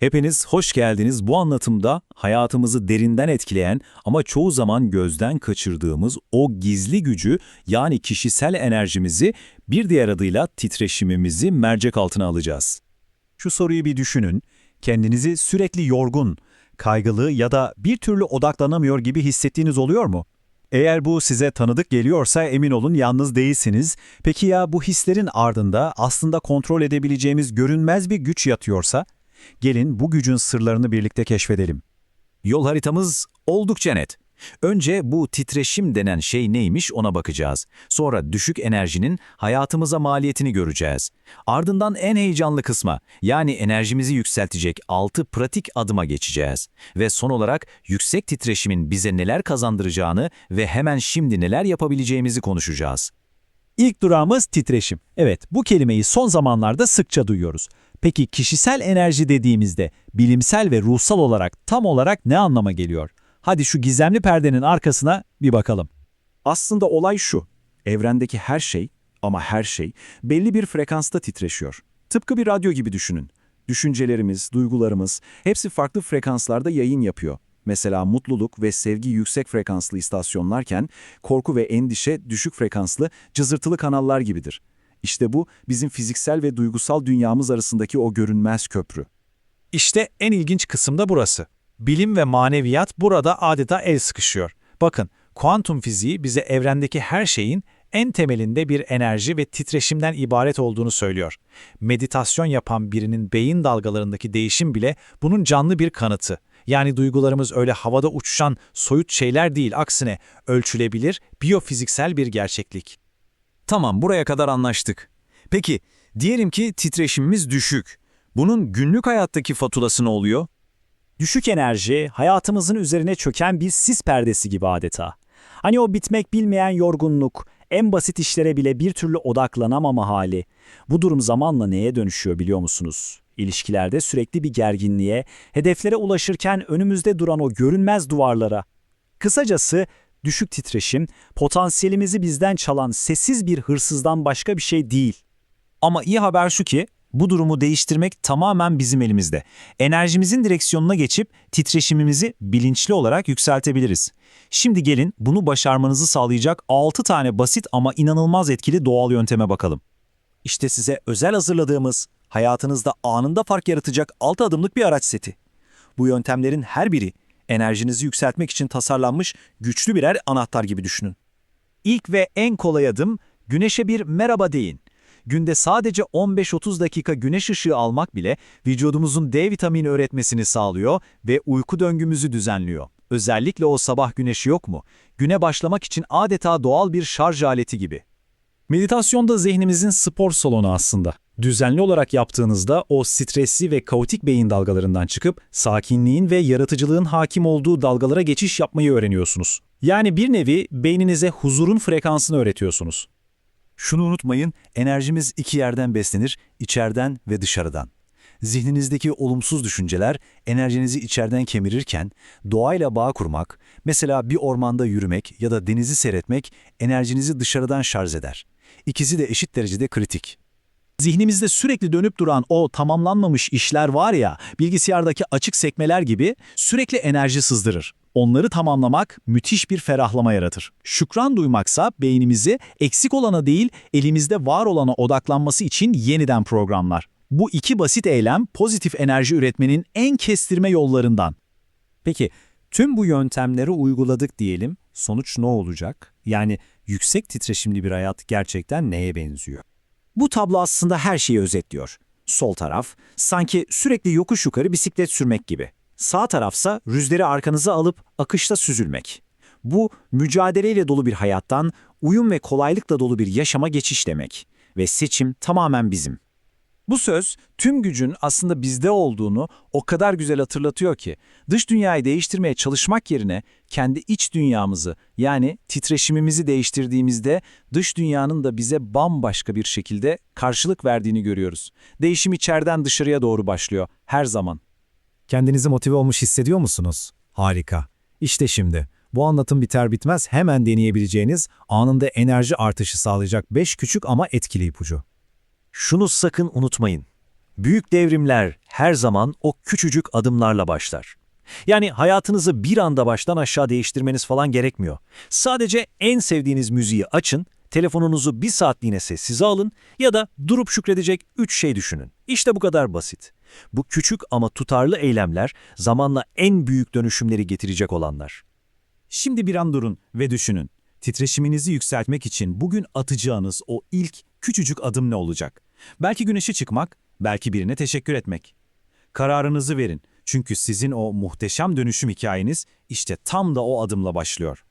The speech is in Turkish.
Hepiniz hoş geldiniz. Bu anlatımda hayatımızı derinden etkileyen ama çoğu zaman gözden kaçırdığımız o gizli gücü yani kişisel enerjimizi bir diğer adıyla titreşimimizi mercek altına alacağız. Şu soruyu bir düşünün. Kendinizi sürekli yorgun, kaygılı ya da bir türlü odaklanamıyor gibi hissettiğiniz oluyor mu? Eğer bu size tanıdık geliyorsa emin olun yalnız değilsiniz. Peki ya bu hislerin ardında aslında kontrol edebileceğimiz görünmez bir güç yatıyorsa? Gelin bu gücün sırlarını birlikte keşfedelim. Yol haritamız oldukça net. Önce bu titreşim denen şey neymiş ona bakacağız. Sonra düşük enerjinin hayatımıza maliyetini göreceğiz. Ardından en heyecanlı kısma yani enerjimizi yükseltecek 6 pratik adıma geçeceğiz. Ve son olarak yüksek titreşimin bize neler kazandıracağını ve hemen şimdi neler yapabileceğimizi konuşacağız. İlk durağımız titreşim. Evet, bu kelimeyi son zamanlarda sıkça duyuyoruz. Peki kişisel enerji dediğimizde bilimsel ve ruhsal olarak tam olarak ne anlama geliyor? Hadi şu gizemli perdenin arkasına bir bakalım. Aslında olay şu. Evrendeki her şey ama her şey belli bir frekansta titreşiyor. Tıpkı bir radyo gibi düşünün. Düşüncelerimiz, duygularımız hepsi farklı frekanslarda yayın yapıyor. Mesela mutluluk ve sevgi yüksek frekanslı istasyonlarken korku ve endişe düşük frekanslı cızırtılı kanallar gibidir. İşte bu bizim fiziksel ve duygusal dünyamız arasındaki o görünmez köprü. İşte en ilginç kısım da burası. Bilim ve maneviyat burada adeta el sıkışıyor. Bakın, kuantum fiziği bize evrendeki her şeyin en temelinde bir enerji ve titreşimden ibaret olduğunu söylüyor. Meditasyon yapan birinin beyin dalgalarındaki değişim bile bunun canlı bir kanıtı. Yani duygularımız öyle havada uçuşan soyut şeyler değil, aksine ölçülebilir, biyofiziksel bir gerçeklik. Tamam buraya kadar anlaştık. Peki diyelim ki titreşimimiz düşük. Bunun günlük hayattaki faturası ne oluyor? Düşük enerji, hayatımızın üzerine çöken bir sis perdesi gibi adeta. Hani o bitmek bilmeyen yorgunluk, en basit işlere bile bir türlü odaklanamama hali. Bu durum zamanla neye dönüşüyor biliyor musunuz? İlişkilerde sürekli bir gerginliğe, hedeflere ulaşırken önümüzde duran o görünmez duvarlara. Kısacası düşük titreşim, potansiyelimizi bizden çalan sessiz bir hırsızdan başka bir şey değil. Ama iyi haber şu ki bu durumu değiştirmek tamamen bizim elimizde. Enerjimizin direksiyonuna geçip titreşimimizi bilinçli olarak yükseltebiliriz. Şimdi gelin bunu başarmanızı sağlayacak 6 tane basit ama inanılmaz etkili doğal yönteme bakalım. İşte size özel hazırladığımız, hayatınızda anında fark yaratacak 6 adımlık bir araç seti. Bu yöntemlerin her biri enerjinizi yükseltmek için tasarlanmış güçlü birer anahtar gibi düşünün. İlk ve en kolay adım güneşe bir merhaba deyin. Günde sadece 15-30 dakika güneş ışığı almak bile vücudumuzun D vitamini üretmesini sağlıyor ve uyku döngümüzü düzenliyor. Özellikle o sabah güneşi yok mu? Güne başlamak için adeta doğal bir şarj aleti gibi. Meditasyon da zihnimizin spor salonu aslında. Düzenli olarak yaptığınızda o stresli ve kaotik beyin dalgalarından çıkıp sakinliğin ve yaratıcılığın hakim olduğu dalgalara geçiş yapmayı öğreniyorsunuz. Yani bir nevi beyninize huzurun frekansını öğretiyorsunuz. Şunu unutmayın, enerjimiz iki yerden beslenir, içeriden ve dışarıdan. Zihninizdeki olumsuz düşünceler enerjinizi içeriden kemirirken doğayla bağ kurmak, mesela bir ormanda yürümek ya da denizi seyretmek enerjinizi dışarıdan şarj eder. İkisi de eşit derecede kritik. Zihnimizde sürekli dönüp duran o tamamlanmamış işler var ya, bilgisayardaki açık sekmeler gibi sürekli enerji sızdırır. Onları tamamlamak müthiş bir ferahlama yaratır. Şükran duymaksa beynimizi eksik olana değil, elimizde var olana odaklanması için yeniden programlar. Bu iki basit eylem pozitif enerji üretmenin en kestirme yollarından. Peki tüm bu yöntemleri uyguladık diyelim, sonuç ne olacak? Yani yüksek titreşimli bir hayat gerçekten neye benziyor? Bu tablo aslında her şeyi özetliyor. Sol taraf sanki sürekli yokuş yukarı bisiklet sürmek gibi. Sağ tarafsa rüzgarı arkanıza alıp akışta süzülmek. Bu mücadeleyle dolu bir hayattan uyum ve kolaylıkla dolu bir yaşama geçiş demek. Ve seçim tamamen bizim. Bu söz tüm gücün aslında bizde olduğunu o kadar güzel hatırlatıyor ki dış dünyayı değiştirmeye çalışmak yerine kendi iç dünyamızı yani titreşimimizi değiştirdiğimizde dış dünyanın da bize bambaşka bir şekilde karşılık verdiğini görüyoruz. Değişim içeriden dışarıya doğru başlıyor her zaman. Kendinizi motive olmuş hissediyor musunuz? Harika. İşte şimdi bu anlatım biter bitmez hemen deneyebileceğiniz anında enerji artışı sağlayacak 5 küçük ama etkili ipucu. Şunu sakın unutmayın. Büyük devrimler her zaman o küçücük adımlarla başlar. Yani hayatınızı bir anda baştan aşağı değiştirmeniz falan gerekmiyor. Sadece en sevdiğiniz müziği açın, telefonunuzu bir saatliğine sessize alın ya da durup şükredecek üç şey düşünün. İşte bu kadar basit. Bu küçük ama tutarlı eylemler zamanla en büyük dönüşümleri getirecek olanlar. Şimdi bir an durun ve düşünün. Titreşiminizi yükseltmek için bugün atacağınız o ilk küçücük adım ne olacak? Belki güneşe çıkmak, belki birine teşekkür etmek. Kararınızı verin. Çünkü sizin o muhteşem dönüşüm hikayeniz işte tam da o adımla başlıyor.